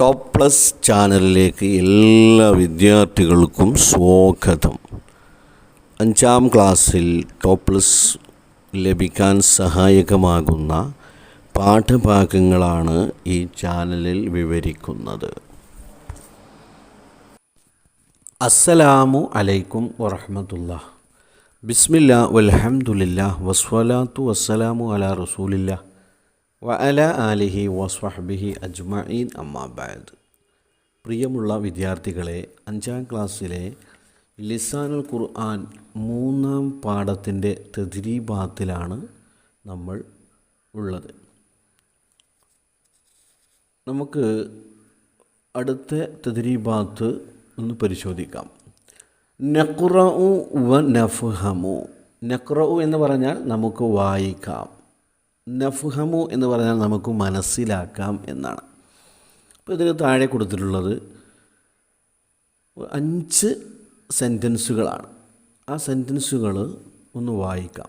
Top plus ചാനലിലേക്ക് എല്ലാ വിദ്യാർത്ഥികൾക്കും സ്വാഗതം. അഞ്ചാം ക്ലാസ്സിൽ ടോപ്പ് പ്ലസ് ലഭിക്കാൻ സഹായകമാകുന്ന പാഠഭാഗങ്ങളാണ് ഈ ചാനലിൽ വിവരിക്കുന്നത്. അസ്സലാമു അലൈക്കും വറഹമത്തുള്ള ബിസ്മില്ല വലഹമുല്ല വസ്വലാത്തു വസ്സലാമു അല റസൂലില്ല. വ അല ആലിഹി വസ്വഹബിഹി അജ്മഈൻ അമ്മാബാദ് പ്രിയമുള്ള വിദ്യാർത്ഥികളെ അഞ്ചാം ക്ലാസ്സിലെ ലിസാനുൽ ഖുർആൻ മൂന്നാം പാഠത്തിന്റെ തദ്രീബാത്തിലാണ് നമ്മൾ ഉള്ളത്. നമുക്ക് അടുത്ത തദ്രീബാത്ത് ഒന്ന് പരിശോധിക്കാം. നഖ്റഉ വ നഫ്ഹമു. നഖ്റഉ എന്ന് പറഞ്ഞാൽ നമുക്ക് വായിക്കാം. നഫ്ഹമു എന്ന് പറഞ്ഞാൽ നമുക്ക് മനസ്സിലാക്കാം എന്നാണ്. അപ്പോൾ ഇതിന് താഴെ കൊടുത്തിട്ടുള്ളത് അഞ്ച് സെന്റൻസുകളാണ് ആ സെന്റൻസുകൾ ഒന്ന് വായിക്കാം.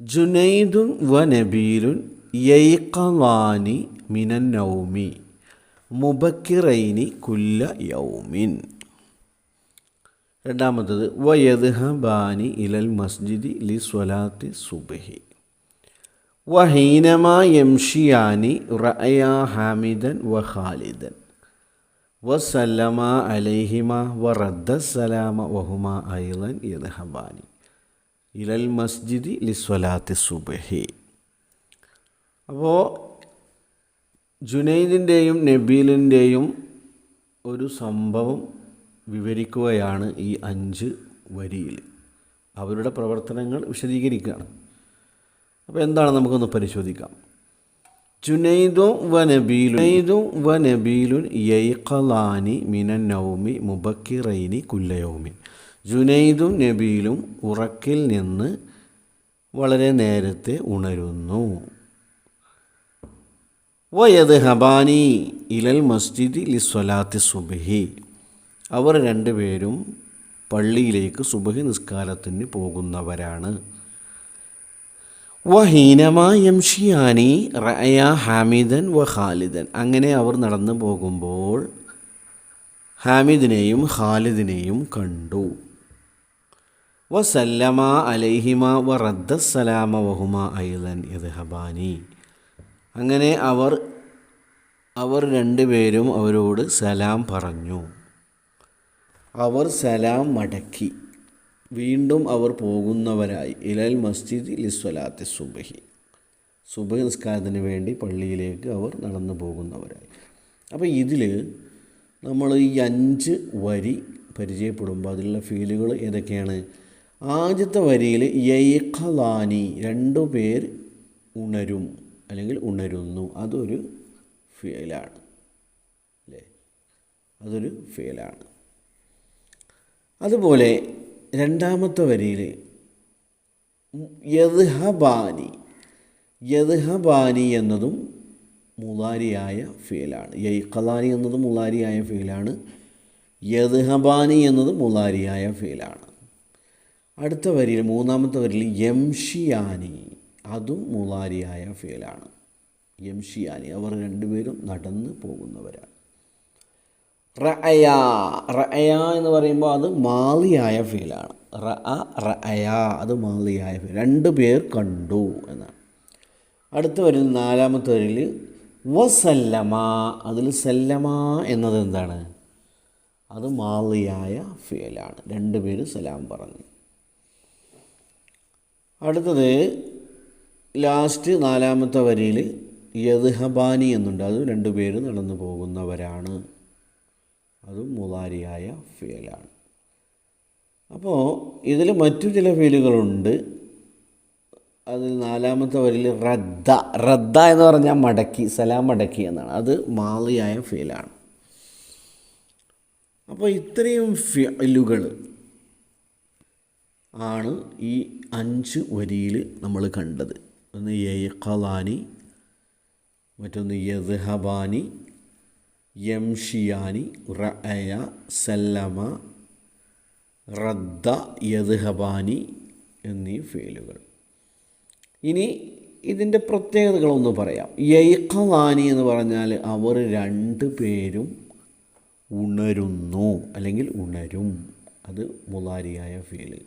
ജുനൈദുൻ വ നബീലുൻ യൈഖവാനി മിനൻ നൗമി മുബക്കിറൈനി കുല്ല യൗമിൻ. രണ്ടാമത്തത് വയദ്ഹബാനി ഇലൽ മസ്ജിദി ലി സ്വലാത്തി സുബഹി. വഹീനമാ യംഷിയാനി റഅയാ ഹാമിദൻ വ ഖാലിദൻ. വസല്ലമ അലൈഹിമ വ റദ്ദ സലാമ വഹുമ ഐലൻ യദ്ഹബാനി. ഇലൽ മസ്ജിദി ലിസ്വലാത്തി സുബഹി. അപ്പോൾ ജുനൈദിന്റെയും നബീലിന്റെയും ഒരു സംഭവം വിവരിക്കുകയാണ് ഈ അഞ്ച് വരിയിൽ. അവരുടെ പ്രവർത്തനങ്ങൾ വിശദീകരിക്കുകയാണ്. അപ്പോൾ എന്താണ് നമുക്കൊന്ന് പരിശോധിക്കാം. ജുനൈദു വ നബീലു ജുനൈദും വ നബീലുൻ യൈഖലാനി മിനൻ നൗമി മുബക്കിറൈനി കുല്ലയൗമിൻ. ജുനൈദും നബീലും ഉറക്കിൽ നിന്ന് വളരെ നേരത്തെ ഉണരുന്നു. വയത് ഹബാനി ഇലൽ മസ്ജിദി ലിസ്വലാത്തി സുബഹി. അവർ രണ്ടുപേരും പള്ളിയിലേക്ക് സുബഹി നിസ്കാരത്തിന് പോകുന്നവരാണ്. വഹീനമായംഷിയാനി റയ ഹാമിദൻ വ ഖാലിദൻ. അങ്ങനെ അവർ നടന്നു പോകുമ്പോൾ ഹാമിദിനെയും ഖാലിദിനെയും കണ്ടു. വസല്ലമ അലൈഹിമ വ റദ്ദസ്സലാമ വഹുമ ഐലൻ യദ്ഹബാനി. അങ്ങനെ അവർ അവർ രണ്ടുപേരും അവരോട് സലാം പറഞ്ഞു. അവർ സലാം മടക്കി. വീണ്ടും അവർ പോകുന്നവരായി. ഇലൽ മസ്ജിദ് ലിസ്വലാത്തെ സുബഹി. സുബഹി നിസ്കാരത്തിന് വേണ്ടി പള്ളിയിലേക്ക് അവർ നടന്നു പോകുന്നവരായി. അപ്പോൾ ഇതിൽ നമ്മൾ ഈ അഞ്ച് വരി പരിചയപ്പെടുമ്പോൾ അതിലുള്ള ഫീലുകൾ ഏതൊക്കെയാണ്? ആദ്യത്തെ വരിയിൽ യൈഖലാനി രണ്ടു പേർ ഉണരും അല്ലെങ്കിൽ ഉണരുന്നു. അതൊരു ഫീലാണ്. അല്ലേ? അതൊരു ഫീലാണ്. അതുപോലെ രണ്ടാമത്തെ വരിയിൽ യദ്ഹബാനി യദ്ഹബാനി എന്നതും മുലാരിയായ ഫീലാണ്. യൈഖലാനി എന്നതും മുലാരിയായ ഫീലാണ്. യദ്ഹബാനി എന്നതും മുലാരിയായ ഫീലാണ്. അടുത്ത വരിയിൽ മൂന്നാമത്തെ വരിയിൽ യംഷിയാനി അതും മുലാരിയായ ഫീലാണ്. യംഷിയാനി അവർ രണ്ടുപേരും നടന്ന് പോകുന്നവരാണ്. റഅയ. റഅയ എന്ന് പറയുമ്പോൾ അത് മാളിയായ ഫീലാണ്. റ റഅയ അത് മാളിയായ ഫീൽ. രണ്ട് പേർ കണ്ടു എന്നാണ്. അടുത്ത വരിൽ നാലാമത്തെ വരിൽ വസല്ലമ. അതിൽ സല്ലമ എന്നത് എന്താണ്? അത് മാളിയായ ഫീലാണ്. രണ്ട് പേര് സലാം പറഞ്ഞു. അടുത്തത് ലാസ്റ്റ് നാലാമത്തെ വരിയിൽ യദ്ഹബാനി എന്നുണ്ട്. അത് രണ്ട് പേര് നടന്നു പോകുന്നവരാണ്. അതും മുതാരിയായ ഫീലാണ്. അപ്പോൾ ഇതിൽ മറ്റു ചില ഫീലുകളുണ്ട്. അതിൽ നാലാമത്തെ വരിയിൽ റദ്ദ. റദ്ദ എന്ന് പറഞ്ഞാൽ മടക്കി സലാം മടക്കി എന്നാണ്. അത് മാളിയായ ഫീലാണ്. അപ്പോൾ ഇത്രയും ഫീലുകൾ ആണ് ഈ അഞ്ച് വരിയിൽ നമ്മൾ കണ്ടത്. ഒന്ന് യഖലാനി മറ്റൊന്ന് യദ്ഹബാനി യംഷിയാനി റഅയ സല്ലമ റദ്ദ യദ്ഹബാനി എന്നീ ഫീലുകൾ. ഇനി ഇതിന്റെ പ്രത്യേകതകളൊന്ന് പറയാം. യൈഖവാനി എന്ന് പറഞ്ഞാൽ അവർ രണ്ട് പേരും ഉണരുന്നു അല്ലെങ്കിൽ ഉണരും. അത് മുതാരിയായ ഫീൽ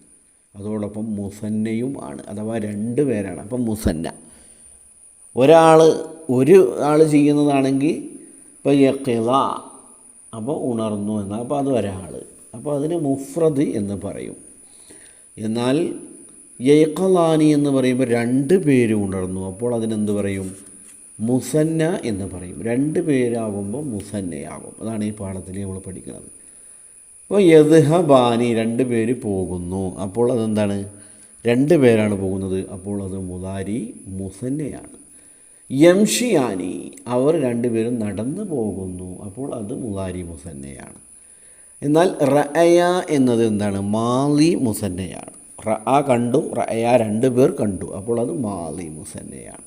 അതോടൊപ്പം മുസന്നയും ആണ്. അഥവാ രണ്ട് പേരാണ്. അപ്പം മുസന്ന. ഒരാൾ ഒരു ആൾ ചെയ്യുന്നതാണെങ്കിൽ ഇപ്പോൾ യക്കിള അപ്പോൾ ഉണർന്നു എന്നാൽ അപ്പോൾ അത് ഒരാൾ. അപ്പോൾ അതിന് മുഫ്രദ് എന്ന് പറയും. എന്നാൽ യൈഖലാനി എന്ന് പറയുമ്പോൾ രണ്ട് പേര് ഉണർന്നു. അപ്പോൾ അതിനെന്ത് പറയും? മുസന്ന എന്ന് പറയും. രണ്ട് പേരാകുമ്പോൾ മുസന്നയാകും. അതാണ് ഈ പാഠത്തിൽ നമ്മൾ പഠിക്കുന്നത്. അപ്പോൾ യദ്ഹബാനി രണ്ട് പേര് പോകുന്നു. അപ്പോൾ അതെന്താണ്? രണ്ട് പേരാണ് പോകുന്നത്. അപ്പോൾ അത് മുതാരി മുസന്നയാണ്. യംഷിയാനി അവർ രണ്ടുപേരും നടന്നു പോകുന്നു. അപ്പോൾ അത് മുതാരി മുസന്നയാണ്. എന്നാൽ റഅയ എന്നത് എന്താണ്? മാലി മുസന്നയാണ്. റ റഅ കണ്ടു റഅയ രണ്ട് പേർ കണ്ടു. അപ്പോൾ അത് മാലി മുസന്നയാണ്.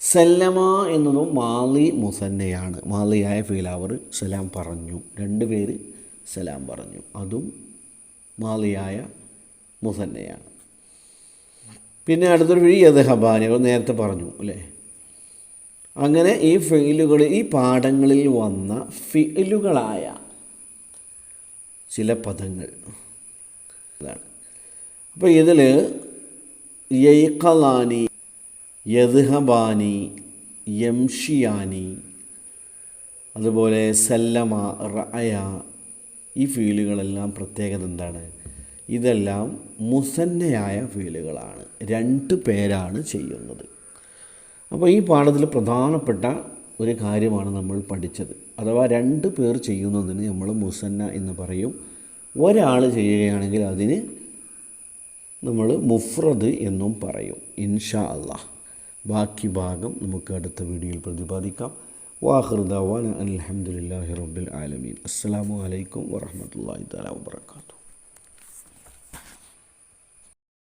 സല്ലമ എന്നതും മാലി മുസന്നയാണ്. മാലിയായ ഫീൽ അവർ സലാം പറഞ്ഞു. രണ്ട് പേര് സലാം പറഞ്ഞു. അതും മാലിയായ മുസന്നയാണ്. പിന്നെ അടുത്തൊരു വഴി യദഹബാനി അവർ നേരത്തെ പറഞ്ഞു അല്ലേ? അങ്ങനെ ഈ ഫെയിലുകൾ ഈ പാഠങ്ങളിൽ വന്ന ഫിലുകളായ ചില പദങ്ങൾ. ഇതാണ്. അപ്പോൾ ഇതിൽ യൈഖലാനി യദ്ഹബാനി യംഷിയാനി അതുപോലെ സല്ലമ റഅയ ഈ ഫീലുകളെല്ലാം പ്രത്യേകത എന്താണ്? ഇതെല്ലാം മുസന്നയായ ഫീലുകളാണ് രണ്ട് പേരാണ് ചെയ്യുന്നത്. അപ്പോൾ ഈ പാഠത്തിൽ പ്രധാനപ്പെട്ട ഒരു കാര്യമാണ് നമ്മൾ പഠിച്ചത്. അഥവാ രണ്ട് പേർ ചെയ്യുന്നതിന് നമ്മൾ മുസന്ന എന്ന് പറയും. ഒരാൾ ചെയ്യുകയാണെങ്കിൽ അതിന് നമ്മൾ മുഫ്രദ് എന്നും പറയും. ഇൻഷാ അള്ളാഹ് ബാക്കി ഭാഗം നമുക്ക് അടുത്ത വീഡിയോയിൽ പ്രതിപാദിക്കാം. വാഹൃദാവാൻ അലഹമുല്ലാഹി റബ്ബിൽ ആലമീൻ. അസ്സാം വലൈക്കും വാഹമത്തല്ലാ തല വാത്തു